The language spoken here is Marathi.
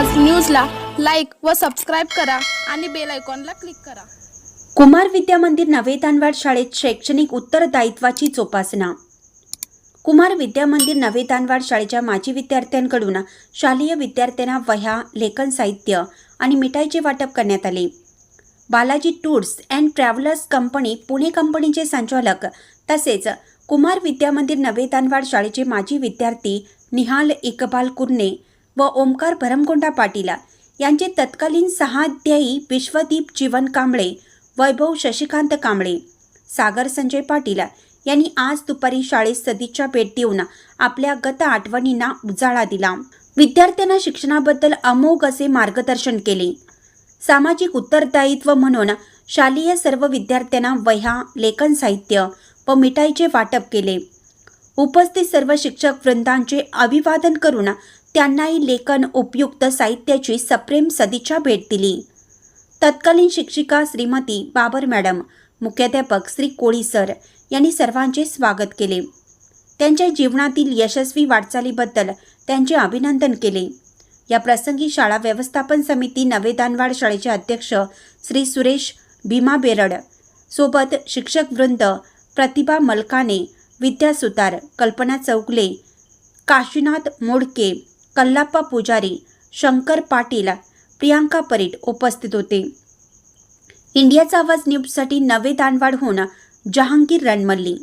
व सबस्क्राईब करा आणि बेल आयकॉनला क्लिक करा. कुमार विद्या मंदिर नवे दानवाड शाळेत शैक्षणिक उत्तरदायित्वाची जोपासना. कुमार विद्या मंदिर नवे दानवाड शाळेच्या माजी विद्यार्थ्यांकडून शालेय विद्यार्थ्यांना वह्या लेखन साहित्य आणि मिठाईचे वाटप करण्यात आले. Balaji tours and travellers company Pune कंपनीचे संचालक तसेच कुमार विद्या मंदिर नवे दानवाड शाळेचे माजी विद्यार्थी निहाल इकबाल कुर्णे व ओमकार भरमकोंडा पाटील यांचे तत्कालीन सहाध्यायी विश्वदीप जीवन कांबळे वैभव शशिकांत कांबळे सागर संजय पाटील यांनी आज दुपारी शाळेत सदिच्छा भेट देऊन आपल्या गत आठवणींना उजाळा दिला. विद्यार्थ्यांना शिक्षणाबद्दल अमोघ असे मार्गदर्शन केले. सामाजिक उत्तरदायित्व म्हणून शालेय सर्व विद्यार्थ्यांना वह्या लेखन साहित्य व मिठाईचे वाटप केले. उपस्थित सर्व शिक्षक वृंदांचे अभिवादन करून त्यांनाही लेखन उपयुक्त साहित्याची सप्रेम सदिच्छा भेट दिली. तत्कालीन शिक्षिका श्रीमती बाबर मॅडम मुख्याध्यापक श्री कोळी सर यांनी सर्वांचे स्वागत केले. त्यांच्या जीवनातील यशस्वी वाटचालीबद्दल त्यांचे अभिनंदन केले. या प्रसंगी शाळा व्यवस्थापन समिती नवे दानवाड शाळेचे अध्यक्ष श्री सुरेश भीमा बेरड सोबत शिक्षक वृंद प्रतिभा मलकाने विद्या सुतार कल्पना चौगले काशीनाथ मोडके कल्लाप्पा पुजारी शंकर पाटील प्रियांका परीट उपस्थित होते. इंडियाचा आवाज न्यूजसाठी नवे दानवाडहून जहांगीर रणमल्ली.